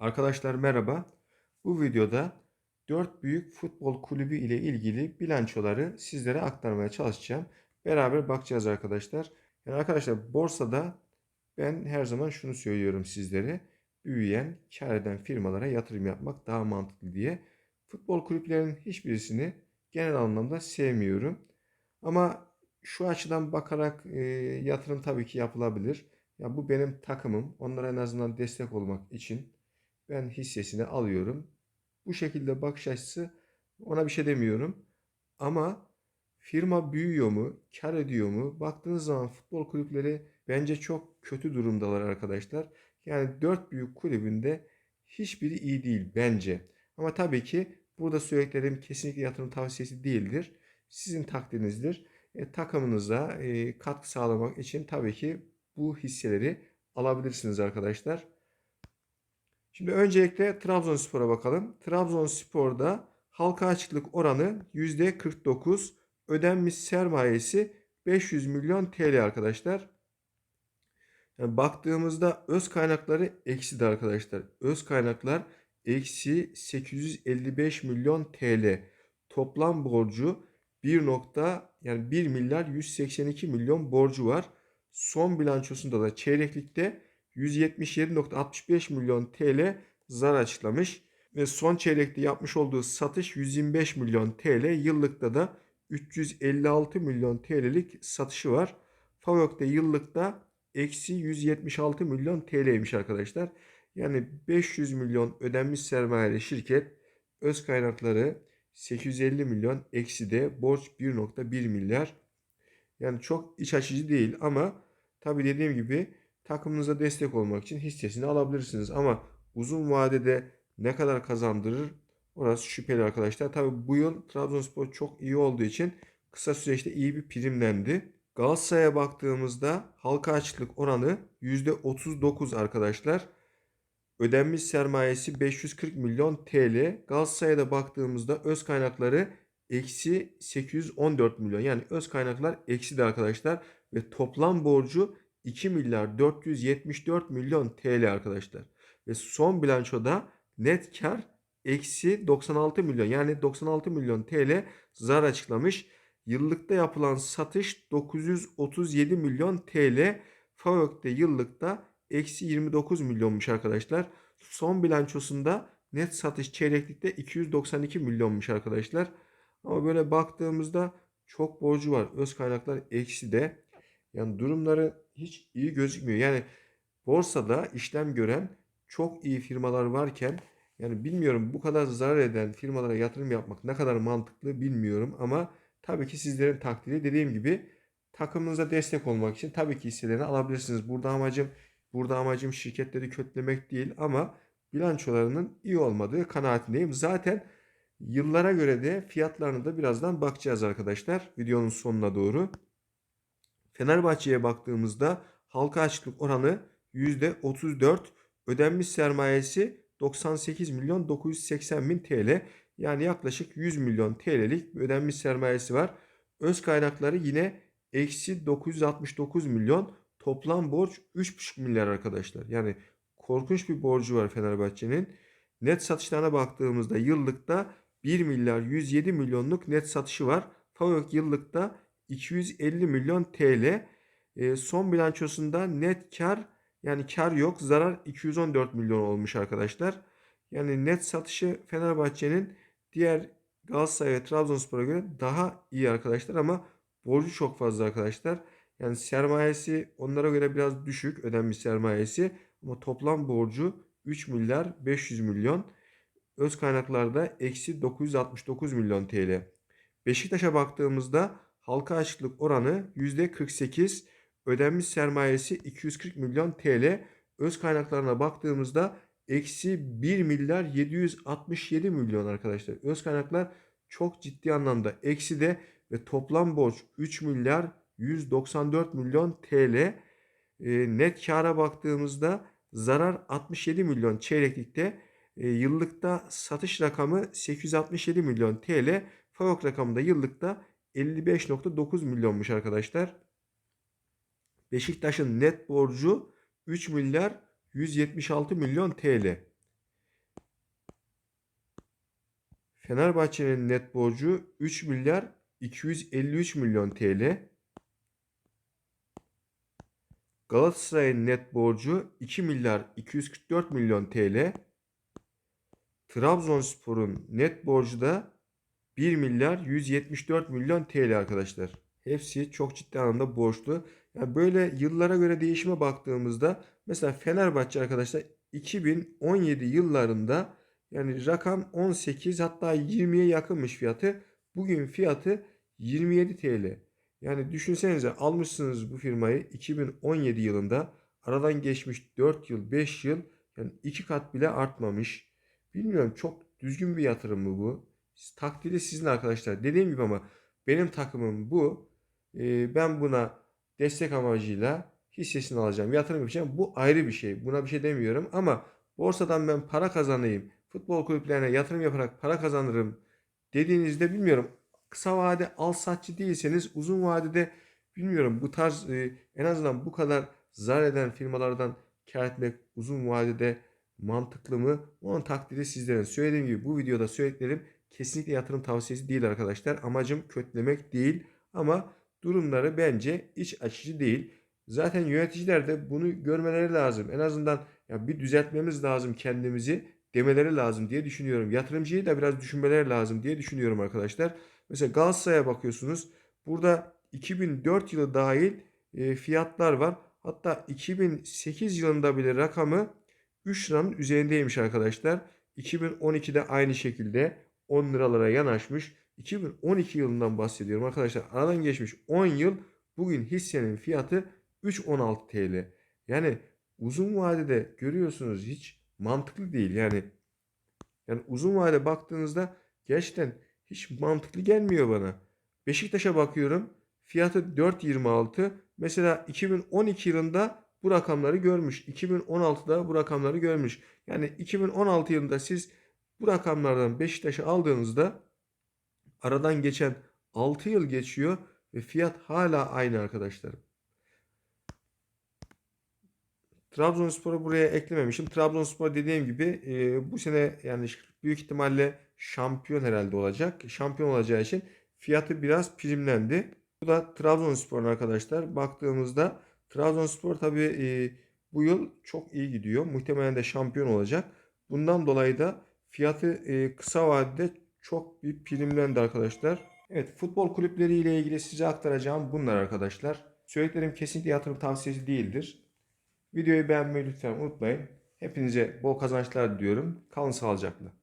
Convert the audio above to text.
Arkadaşlar merhaba. Bu videoda 4 büyük futbol kulübü ile ilgili bilançoları sizlere aktarmaya çalışacağım. Beraber bakacağız arkadaşlar. Yani arkadaşlar borsada ben her zaman şunu söylüyorum sizlere. Büyüyen, kar eden firmalara yatırım yapmak daha mantıklı diye. Futbol kulüplerinin hiçbirisini genel anlamda sevmiyorum. Ama şu açıdan bakarak e, yatırım tabii ki yapılabilir. Ya bu benim takımım. Onlara en azından destek olmak için ben hissesini alıyorum. Bu şekilde bakış açısı ona bir şey demiyorum. Ama firma büyüyor mu, kar ediyor mu? Baktığınız zaman futbol kulüpleri bence çok kötü durumdalar arkadaşlar. Yani dört büyük kulübünde hiçbiri iyi değil bence. Ama tabii ki burada söylediklerim kesinlikle yatırım tavsiyesi değildir. Sizin takdirinizdir. E, takımınıza e, katkı sağlamak için tabii ki bu hisseleri alabilirsiniz arkadaşlar. Şimdi öncelikle Trabzonspor'a bakalım. Trabzonspor'da halka açıklık oranı %49, ödenmiş sermayesi 500 milyon TL arkadaşlar. Yani baktığımızda öz kaynakları eksi de arkadaşlar. Öz kaynaklar eksi 855 milyon TL. Toplam borcu 1 nokta yani 1 milyar 182 milyon borcu var. Son bilançosunda da çeyreklikte 177.65 milyon TL zarar açıklamış ve son çeyrekte yapmış olduğu satış 125 milyon TL, yıllıkta da 356 milyon TL'lik satışı var. Favök'te yıllıkta eksi 176 milyon TL'ymiş arkadaşlar. Yani 500 milyon ödenmiş sermayeli şirket öz kaynakları 850 milyon eksi de borç 1.1 milyar. Yani çok iç açıcı değil ama tabi dediğim gibi takımınıza destek olmak için hissesini alabilirsiniz. Ama uzun vadede ne kadar kazandırır orası şüpheli arkadaşlar. Tabi bu yıl Trabzonspor çok iyi olduğu için kısa süreçte iyi bir primlendi. Galatasaray'a baktığımızda halka açıklık oranı %39 arkadaşlar. Ödenmiş sermayesi 540 milyon TL. Galatasaray'a baktığımızda öz kaynakları eksi 814 milyon. Yani öz kaynaklar eksi de arkadaşlar. Ve toplam borcu 2 milyar 474 milyon TL arkadaşlar. Ve son bilançoda net kar eksi 96 milyon yani 96 milyon TL zarar açıklamış. Yıllıkta yapılan satış 937 milyon TL. FAVÖK'te yıllıkta eksi 29 milyonmuş arkadaşlar. Son bilançosunda net satış çeyreklikte 292 milyonmuş arkadaşlar. Ama böyle baktığımızda çok borcu var. Öz kaynaklar eksi de. Yani durumları hiç iyi gözükmüyor. Yani borsada işlem gören çok iyi firmalar varken yani bilmiyorum bu kadar zarar eden firmalara yatırım yapmak ne kadar mantıklı bilmiyorum ama tabii ki sizlerin takdiri dediğim gibi takımınıza destek olmak için tabii ki hisselerini alabilirsiniz. Burada amacım burada amacım şirketleri kötülemek değil ama bilançolarının iyi olmadığı kanaatindeyim. Zaten yıllara göre de fiyatlarını da birazdan bakacağız arkadaşlar videonun sonuna doğru. Fenerbahçe'ye baktığımızda halka açıklık oranı %34, ödenmiş sermayesi 98 milyon 980 bin TL. Yani yaklaşık 100 milyon TL'lik bir ödenmiş sermayesi var. Öz kaynakları yine eksi 969 milyon. Toplam borç 3,5 milyar arkadaşlar. Yani korkunç bir borcu var Fenerbahçe'nin. Net satışlarına baktığımızda yıllıkta 1 milyar 107 milyonluk net satışı var. FAVÖK yıllıkta 250 milyon TL. E, son bilançosunda net kar yani kar yok zarar 214 milyon olmuş arkadaşlar. Yani net satışı Fenerbahçe'nin diğer Galatasaray ve Trabzonspor'a göre daha iyi arkadaşlar ama borcu çok fazla arkadaşlar. Yani sermayesi onlara göre biraz düşük ödenmiş sermayesi ama toplam borcu 3 milyar 500 milyon. Öz kaynaklarda eksi 969 milyon TL. Beşiktaş'a baktığımızda halka açıklık oranı %48, ödenmiş sermayesi 240 milyon TL. Öz kaynaklarına baktığımızda eksi 1 milyar 767 milyon arkadaşlar. Öz kaynaklar çok ciddi anlamda eksi de ve toplam borç 3 milyar 194 milyon TL. E, net kara baktığımızda zarar 67 milyon çeyreklikte. E, yıllıkta satış rakamı 867 milyon TL. FAVÖK rakamı da yıllıkta 55.9 milyonmuş arkadaşlar. Beşiktaş'ın net borcu 3 milyar 176 milyon TL. Fenerbahçe'nin net borcu 3 milyar 253 milyon TL. Galatasaray'ın net borcu 2 milyar 244 milyon TL. Trabzonspor'un net borcu da 1 milyar 174 milyon TL arkadaşlar. Hepsi çok ciddi anlamda borçlu. Yani böyle yıllara göre değişime baktığımızda mesela Fenerbahçe arkadaşlar 2017 yıllarında yani rakam 18 hatta 20'ye yakınmış fiyatı. Bugün fiyatı 27 TL. Yani düşünsenize almışsınız bu firmayı 2017 yılında aradan geçmiş 4 yıl 5 yıl yani 2 kat bile artmamış. Bilmiyorum çok düzgün bir yatırım mı bu? Takdiri sizin arkadaşlar. Dediğim gibi ama benim takımım bu. Ee, ben buna destek amacıyla hissesini alacağım. Yatırım yapacağım. Bu ayrı bir şey. Buna bir şey demiyorum ama borsadan ben para kazanayım. Futbol kulüplerine yatırım yaparak para kazanırım dediğinizde bilmiyorum. Kısa vade al satçı değilseniz uzun vadede bilmiyorum bu tarz e, en azından bu kadar zarar eden firmalardan kar etmek uzun vadede mantıklı mı? Onun takdiri sizlerin. Söylediğim gibi bu videoda söylediklerim kesinlikle yatırım tavsiyesi değil arkadaşlar. Amacım kötülemek değil ama durumları bence iç açıcı değil. Zaten yöneticiler de bunu görmeleri lazım. En azından ya bir düzeltmemiz lazım kendimizi demeleri lazım diye düşünüyorum. Yatırımcıyı da biraz düşünmeleri lazım diye düşünüyorum arkadaşlar. Mesela Galatasaray'a bakıyorsunuz. Burada 2004 yılı dahil e, fiyatlar var. Hatta 2008 yılında bile rakamı 3 liranın üzerindeymiş arkadaşlar. 2012'de aynı şekilde 10 liralara yanaşmış. 2012 yılından bahsediyorum arkadaşlar. Aradan geçmiş 10 yıl bugün hissenin fiyatı 3.16 TL. Yani uzun vadede görüyorsunuz hiç mantıklı değil. Yani yani uzun vade baktığınızda gerçekten hiç mantıklı gelmiyor bana. Beşiktaş'a bakıyorum. Fiyatı 4.26. Mesela 2012 yılında bu rakamları görmüş. 2016'da bu rakamları görmüş. Yani 2016 yılında siz bu rakamlardan Beşiktaş'ı aldığınızda aradan geçen 6 yıl geçiyor ve fiyat hala aynı arkadaşlarım. Trabzonspor'u buraya eklememişim. Trabzonspor dediğim gibi e, bu sene yani büyük ihtimalle şampiyon herhalde olacak. Şampiyon olacağı için fiyatı biraz primlendi. Bu da Trabzonspor'un arkadaşlar. Baktığımızda Trabzonspor tabii e, bu yıl çok iyi gidiyor. Muhtemelen de şampiyon olacak. Bundan dolayı da fiyatı e, kısa vadede çok bir primlendi arkadaşlar. Evet futbol kulüpleri ile ilgili size aktaracağım bunlar arkadaşlar. Söylediklerim kesinlikle yatırım tavsiyesi değildir. Videoyu beğenmeyi lütfen unutmayın. Hepinize bol kazançlar diliyorum. Kalın sağlıcakla.